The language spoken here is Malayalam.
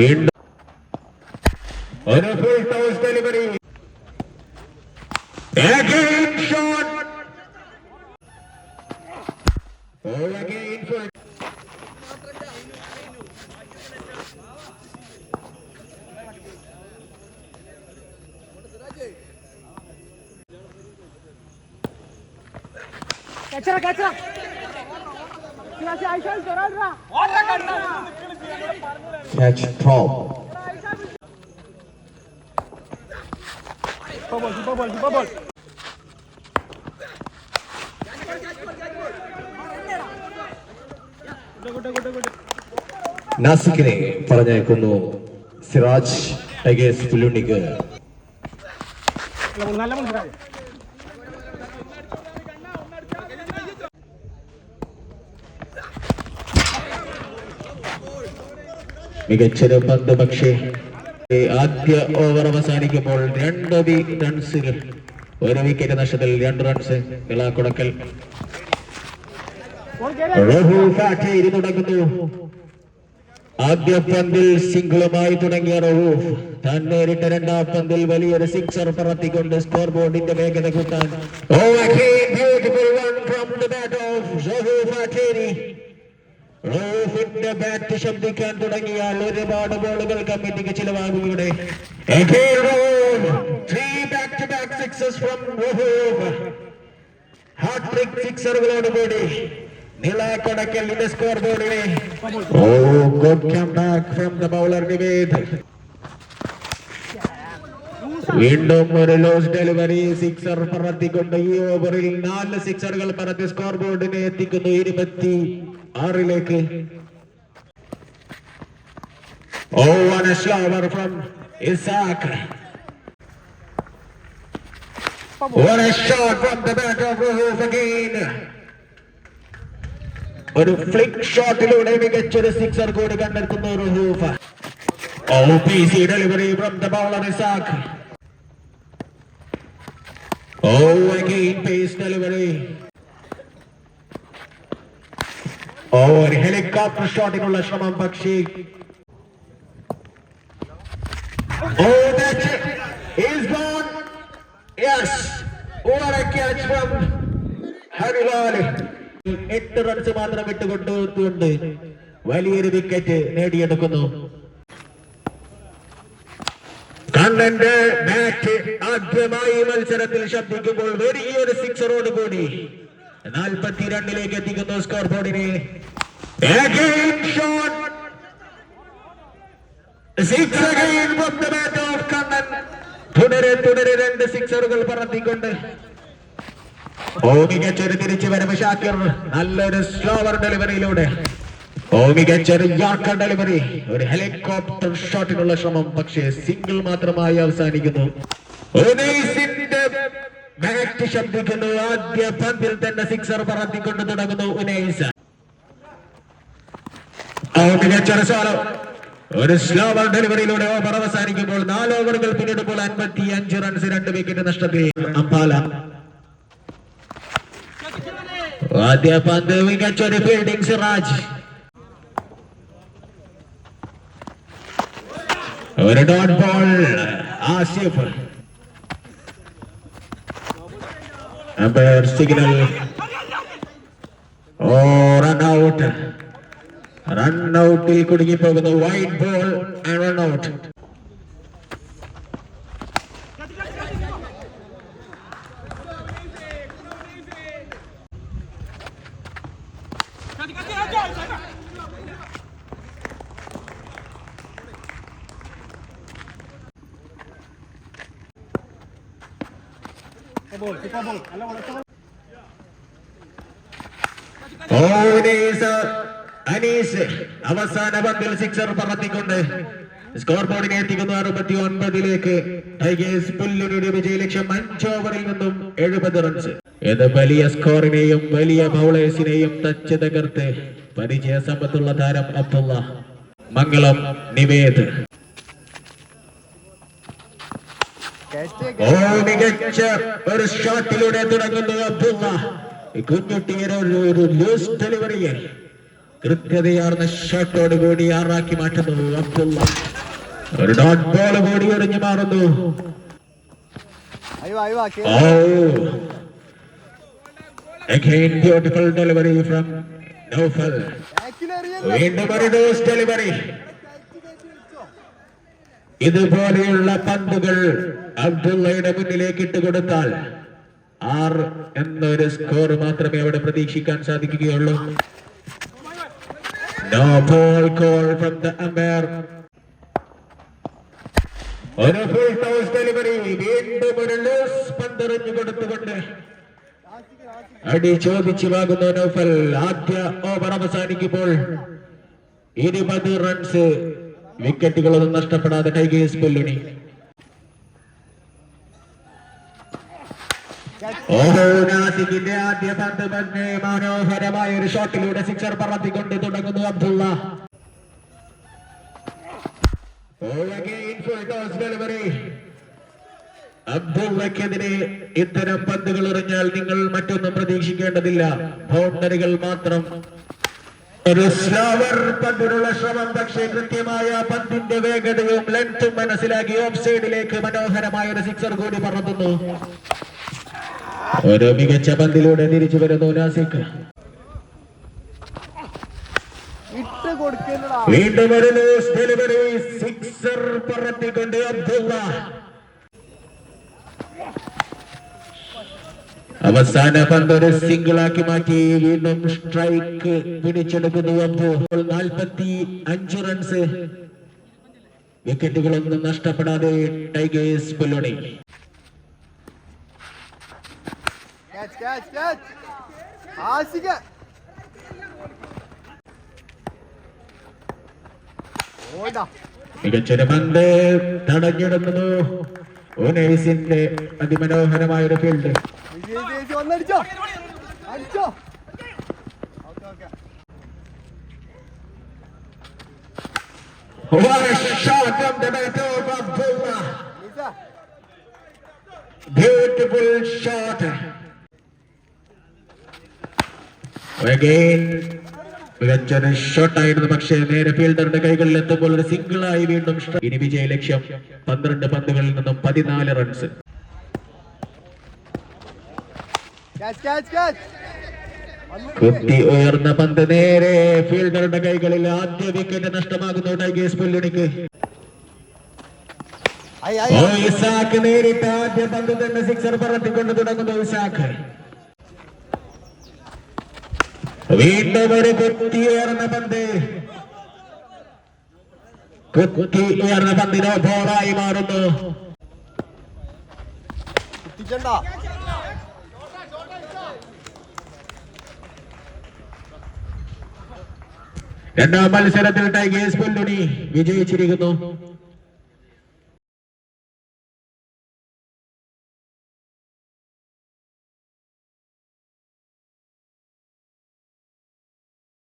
വീണ്ടും ഒരു full toss delivery Again shot. Oh, again for Cachara, cachara. Gracias, Aisha, Doralra. Catch top. Bubble, bubble, bubble. നാസിക്കിനെ പറഞ്ഞേക്കുന്നു സിറാജ് ടൈഗേഴ്സ് പുല്ലുണ്ണിക്ക് നല്ല മനസ്സിലായി മികച്ചൊരു പന്ത് പക്ഷേ ആദ്യ ഓവർ അവസാനിക്കുമ്പോൾ രണ്ട് റൺസിൽ ഒരു വിക്കറ്റ് നഷ്ടത്തിൽ രണ്ട് റൺസ് ഇളാക്കുടക്കൽ തുടങ്ങുന്നു. ആദ്യ പന്തിൽ സിംഗിളുമായി തുടങ്ങിയ റഹു താൻ നേരിട്ട രണ്ടാം പന്തിൽ വലിയൊരു സിക്സർ പറത്തിക്കൊണ്ട് സ്കോർ ബോർഡിന്റെ വേഗത കൂട്ടാൻ. Oh, റോഫിന്റെ ബാറ്റ് ശബ്ദിക്കാൻ തുടങ്ങിയാൽ ഒരുപാട് ബോളുകൾ കമ്മിറ്റിക്ക് ചിലവാകും ഇവിടെ. ഹാട്രിക് സിക്സറുകളോട് കൂടി നിളാക്കൊടക്കലിന്റെ സ്കോർ ബോർഡിനെ ഓ good come back from the bowler Nived വീണ്ടും ഒരു ലോസ് ഡെലിവറി സിക്സർ പറത്തിക്കൊണ്ട് ഈ ഓവറിൽ നാല് സിക്സറുകൾ പറത്തി സ്കോർ ബോർഡിനെ എത്തിക്കുന്നു ഇരുപത്തി ആറിലേക്ക് ഓ one shower from Isaq What. ഒരു ഫ്ലിക് ഷോട്ടിലൂടെ മികച്ചൊരു സിക്സർ കൂടി കണ്ടെത്തുന്നു Ruhuf delivery from the bowler Isaq oh again pace delivery oh ഒരു ഹെലികോപ്റ്റർ ഷോട്ടിനുള്ള ശ്രമം പക്ഷേ oh it. He's gone Yes. what a catch from Harilal എട്ട് റൺസ് മാത്രം വിട്ടുകൊണ്ടുകൊണ്ട് വലിയൊരു വിക്കറ്റ് നേടിയെടുക്കുന്നു കണ്ണന്റെ ബാറ്റ് ആദ്യമായി മത്സരത്തിൽ ശബ്ദിക്കുമ്പോൾ വലിയൊരു സിക്സറോട് കൂടി. നാൽപ്പത്തിരണ്ടിലേക്ക് എത്തിക്കുന്നു സ്കോർ ബോർഡിനെ തുടരെ തുടരെ രണ്ട് സിക്സറുകൾ പറത്തിക്കൊണ്ട്. ഓ മികച്ചൊരു തിരിച്ചു വരവ് ഷാക്കിർ. നല്ലൊരു സ്ലോവർ ഡെലിവറിയിലൂടെ ഓ മികച്ചൊരു യാർക്കർ ഡെലിവറി? ഒരു ഹെലികോപ്റ്റർ ഷോട്ടിനുള്ള ശ്രമം പക്ഷേ സിംഗിൾ മാത്രമായി അവസാനിക്കുന്നു. ബാറ്റ് ശബ്ദിക്കുന്നു ആദ്യ പന്തിൽ തന്നെ സിക്സർ പറത്തിക്കൊണ്ട് തുടങ്ങുന്നു ഉനൈസ്. മികച്ചൊരു സോലോ ഒരു സ്ലോവർ ഡെലിവറിയിലൂടെ ഓവർ അവസാനിക്കുമ്പോൾ നാല് ഓവറുകൾ പിന്നിടുമ്പോൾ അൻപത്തി അഞ്ച് റൺസ് രണ്ട് വിക്കറ്റ് നഷ്ടത്തിൽ. അംബാല ആദ്യ പന്ത് മികച്ചൊരു ഫീൽഡിംഗ് സിറാജ്. ഒരു dot ball Asif signal oh run out run ഔട്ടിൽ കുടുങ്ങിപ്പോകുന്നു. White ball run out Bubble, bubble. Alam mo, bubble. ഓനീസ് അനീസ് അവസാന പന്തിൽ സിക്സർ പറത്തിക്കൊണ്ട് സ്കോർ ബോർഡിനെ എത്തിക്കുന്നു അറുപത്തി ഒൻപതിലേക്ക് ടൈഗേഴ്സ് പുല്ലുരുടെ വിജയ ലക്ഷ്യം അഞ്ച് ഓവറിൽ നിന്നും എഴുപത് റൺസ് ഏത് വലിയ സ്കോറിനെയും വലിയ ബൗളേഴ്സിനെയും തച്ച് തകർത്ത് പരിചയ സമ്പത്തുള്ള താരം അബ്ദുള്ള. മംഗളം നിവേദ്. ഓ മികച്ച ഒരു ഷോട്ടിലൂടെ തുടങ്ങുന്നു അബ്ദുള്ള. കുഞ്ഞുട്ടിയുടെ ഒരു ഒരു ലൂസ് ഡെലിവറിയെ കൃത്യതയാർന്ന ഷോട്ടോട് കൂടി ആറാക്കി മാറ്റുന്നു അബ്ദുള്ള. ഒരു ഡോട്ട് ബോൾ കൂടി എറിഞ്ഞു മാറുന്നു. അയ്യോ അയ്യോ കേ-. Again beautiful delivery from Naufal. വീണ്ടും ഒരു ഡോസ് ഡെലിവറി ഇതുപോലെയുള്ള പന്തുകൾ അബ്ദുള്ളയുടെ മുന്നിലേക്ക് ഇട്ട് കൊടുത്താൽ ആറ് എന്നൊരു സ്കോർ മാത്രമേ അവിടെ പ്രതീക്ഷിക്കാൻ സാധിക്കുകയുള്ളൂ. No ball call from the umpire ഒരു ഫുൾ ടോസ് ഡെലിവറി വീണ്ടും ഒരു ലൂസ് പന്തെറിഞ്ഞു കൊടുത്തുകൊണ്ട് അടി ചോദിച്ചു വാങ്ങുന്നു നൗഫൽ ആദ്യ ഓവർ അവസാനിക്കുമ്പോൾ ഇരുപത് റൺസ് വിക്കറ്റുകളൊന്നും നഷ്ടപ്പെടാതെ ടൈഗേഴ്സ് പുല്ലുണി. ഓഹോ നാസിക്കിന്റെ ആദ്യ പന്ത് തന്നെ മനോഹരമായ ഒരു ഷോട്ടിലൂടെ സിക്സർ പറത്തിക്കൊണ്ട് തുടങ്ങുന്നു അബ്ദുള്ള. അബ്ദുള്ളക്കെതിരെ ഇത്തരം പന്തുകൾ എറിഞ്ഞാൽ നിങ്ങൾ മറ്റൊന്നും പ്രതീക്ഷിക്കേണ്ടതില്ല. ബൗണ്ടറികൾ മാത്രം. ഒരു സ്ലോവർ പന്തിനുള്ള ശ്രമം പക്ഷേ കൃത്യമായ പന്തിന്റെ വേഗതയും ലെങ്ത്തും മനസ്സിലാക്കി ഓഫ് സൈഡിലേക്ക് മനോഹരമായ ഒരു സിക്സർ കൂടി പറത്തുന്നു. ഒരു മികച്ച പന്തിലൂടെ തിരിച്ചു വരുന്നു നാസിക്. വീണ്ടും ഒരു ഡെലിവറി സിക്സർ പറത്തിക്കൊണ്ട് അബ്ദുള്ള. അവസാന പന്ത് ഒരു സിംഗിൾ ആക്കി മാറ്റി. വീണ്ടും സ്ട്രൈക്ക് പിടിച്ചെടുക്കുന്നു അപ്പോൾ നാൽപ്പത്തി അഞ്ച് റൺസ് വിക്കറ്റുകളൊന്നും നഷ്ടപ്പെടാതെ ടൈഗേഴ്സ് പുല്ലുണി geç geç. ആശിക ഓടാ മികച്ചൊരു പന്ത് തടഞ്ഞിടുന്നു ഉനൈസിന്റെ അതിമനോഹരമായ ഒരു ഫീൽഡ് ചേച്ചി അടിച്ചോ? What a shot from the bat of Abdullah. Beautiful shot. മികച്ചൊരു ഷോട്ടായിരുന്നു പക്ഷേ നേരെ ഫീൽഡറുടെ കൈകളിൽ എത്തുമ്പോൾ ഒരു സിംഗിൾ ആയി വീണ്ടും ഇനി വിജയ ലക്ഷ്യം പന്ത്രണ്ട് പന്തുകളിൽ നിന്നും പതിനാല് റൺസ് കുത്തി ഉയർന്ന പന്ത് നേരെ ഫീൽഡറുടെ കൈകളിൽ ആദ്യ വിക്കറ്റ് നഷ്ടമാകുന്നു ടൈഗേഴ്സ് പുല്ലണിക്ക്. നേരിട്ട് ആദ്യ പന്ത് തന്നെ സിക്സർ പറത്തിക്കൊണ്ട് തുടങ്ങുന്നു ഇസാക്ക്. വീണ്ടും ഒരു കുത്തി ഉയർന്ന പന്ത്. കുത്തി ഉയർന്ന പന്തിനോ ബോളായി മാറുന്നു. രണ്ടാം മത്സരത്തിൽ ടൈഗേഴ്സ് പുല്ലുണി വിജയിച്ചിരിക്കുന്നു.